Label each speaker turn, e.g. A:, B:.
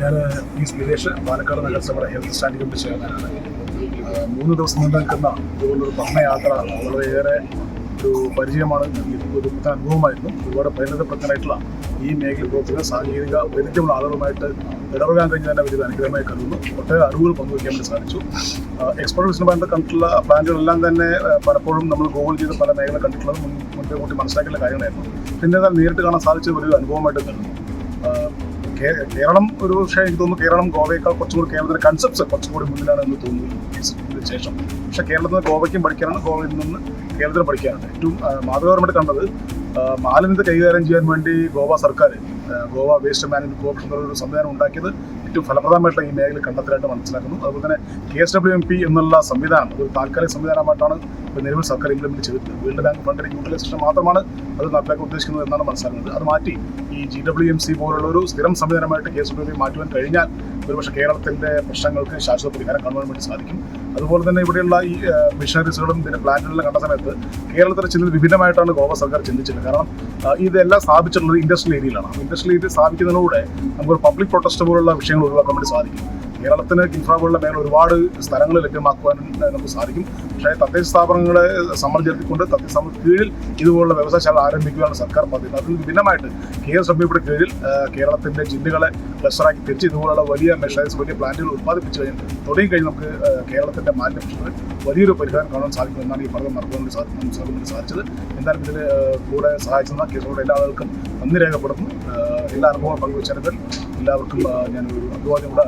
A: ഞാൻ പി സുരേഷ് പാലക്കാട് നഗരസഭയുടെ ഹെൽത്ത് സ്റ്റാൻഡിൽ കമ്മിറ്റി ചെയർമാനാണ് മൂന്ന് ദിവസം നീണ്ടു നിൽക്കുന്ന ഇതുപോലൊരു പഠനയാത്ര വളരെയേറെ ഒരു പരിചയമാണ് ഒരു പുത്തൻ അനുഭവമായിരുന്നു. ഒരുപാട് പരിണിതപ്രജ്ഞനായിട്ടുള്ള ഈ മേഖല പ്രവർത്തകർ സാങ്കേതിക വൈദഗ്ധ്യമുള്ള ആളുകളുമായിട്ട് ഇടപെടാൻ കഴിഞ്ഞ തന്നെ വലിയൊരു അനുഗ്രഹമായി കരുതുന്നു. ഒട്ടേറെ അറിവുകൾ പങ്കുവയ്ക്കാൻ വേണ്ടി സാധിച്ചു. എക്സ്പോർട്ട് ബന്ധ കണ്ടിട്ടുള്ള പ്ലാന്റുകളെല്ലാം തന്നെ പലപ്പോഴും നമ്മൾ ഗൂഗിൾ ചെയ്ത് പല മേഖല കണ്ടിട്ടുള്ളത് മുൻ മുൻപേ കൂട്ടി മനസ്സിലാക്കേണ്ട കാര്യങ്ങളായിരുന്നു. പിന്നെ നേരിട്ട് കാണാൻ സാധിച്ചത് വലിയൊരു അനുഭവമായിട്ട് കരുതുന്നു. കേരളം ഒരു പക്ഷേ എനിക്ക് തോന്നുന്നു കേരളം ഗോവയേക്കാൾ കുറച്ചും കൂടി കൺസെപ്റ്റ്സ് കുറച്ചും കൂടി മുന്നിലാണ് എന്ന് തോന്നുന്നു ശേഷം. പക്ഷേ കേരളത്തിൽ നിന്ന് ഗോവയ്ക്കും പഠിക്കാനാണ് ഗോവയിൽ നിന്ന് കേരളത്തിൽ പഠിക്കാനാണ്. ഏറ്റവും മാതൃകാപരമായിട്ട് കണ്ടത് മാലിന്യത്തെ കൈകാര്യം ചെയ്യാൻ വേണ്ടി ഗോവ സർക്കാർ ഗോവ വേസ്റ്റ് മാനേജ്മെന്റ് കോർപ്പറേഷൻ ഒരു സംവിധാനം ഉണ്ടാക്കിയത് ഏറ്റവും ഫലപ്രദമായിട്ടുള്ള ഈ മേഖല കണ്ടെത്തലായിട്ട് മനസ്സിലാക്കുന്നു. അതുപോലെ തന്നെ K S W M P എന്നുള്ള സംവിധാനം ഒരു താൽക്കാലിക സംവിധാനമായിട്ടാണ് ഇപ്പോൾ നിലവിൽ സർക്കാർ ഇംപ്ലിമെന്റ് ചെയ്തിട്ടുള്ളത്. വേൾഡ് ബാങ്ക് ഫണ്ടിന്റെ യൂട്ടിലൈസേഷൻ മാത്രമാണ് അത് നടപ്പാക്കാൻ ഉദ്ദേശിക്കുന്നത് എന്നാണ് മനസ്സിലാക്കുന്നത് അത് മാറ്റി ഈ ജി ഡബ്ല്യു എം സി പോലുള്ള ഒരു സ്ഥിരം സംവിധാനമായിട്ട് കെ എസ് ഡബ്ല്യു മാറ്റുവാൻ കഴിഞ്ഞാൽ ഒരുപക്ഷെ കേരളത്തിന്റെ പ്രശ്നങ്ങൾക്ക് ശാശ്വത പരിഹാരം കാണുവാൻ വേണ്ടി സാധിക്കും. അതുപോലെ തന്നെ ഇവിടെയുള്ള ഈ മിഷനറീസുകളും പിന്നെ പ്ലാന്റുകളും കണ്ട സമയത്ത് കേരളത്തിലെ ചിന്തയിൽ വിഭിന്നമായിട്ടാണ് ഗോവ സർക്കാർ ചിന്തിച്ചത് കാരണം ഇതെല്ലാം സ്ഥാപിച്ചിട്ടുള്ളത് ഇൻഡസ്ട്രിയൽ ഏരിയയിലാണ് ഇൻഡസ്ട്രിയൽ ഏരിയ സ്ഥാപിക്കുന്നതിലൂടെ നമുക്കൊരു പബ്ലിക് പ്രൊട്ടസ്റ്റ് പോലുള്ള വിഷയങ്ങൾ ഒഴിവാക്കാൻ വേണ്ടി സാധിക്കും. കേരളത്തിന് പോലുള്ള മേഖല ഒരുപാട് സ്ഥലങ്ങൾ ലഭ്യമാക്കുവാൻ നമുക്ക് സാധിക്കും. പക്ഷേ തദ്ദേശ സ്ഥാപനങ്ങളെ സമ്മർദ്ദിച്ചുകൊണ്ട് തദ്ദേശ സ്ഥാപന കീഴിൽ ഇതുപോലുള്ള വ്യവസായശാല ആരംഭിക്കുകയാണ് സർക്കാർ പദ്ധതി. അതിൽ വിഭിന്നമായിട്ട് കെ എസ് ഡബ്ല്യുടെ കീഴിൽ കേരളത്തിന്റെ ജില്ലകളെ ക്ലസ്റ്ററാക്കി തിരിച്ച് ഇതുപോലുള്ള വലിയ മെഷേഴ്സ് വലിയ പ്ലാന്റുകൾ ഉത്പാദിപ്പിച്ചു കഴിഞ്ഞാൽ തുടങ്ങി കഴിഞ്ഞ് നമുക്ക് കേരളത്തിന്റെ മാലിന്യ പ്രശ്നങ്ങൾ വലിയൊരു പരിഹാരം കാണാൻ സാധിക്കും എന്നാണ് ഈ പഠനം സാധിക്കും സാധിക്കുന്നത് സാധിച്ചത്. എന്തായാലും ഇതിൽ കൂടെ സഹായിച്ചെന്ന കേസോടെ എല്ലാ ആളുകൾക്കും നന്ദി രേഖപ്പെടുന്നു എല്ലാ അനുഭവങ്ങളും പങ്കുവച്ചതിൽ എല്ലാവർക്കും ഞാൻ ഒരു അഭിവാദ്യം കൂടെ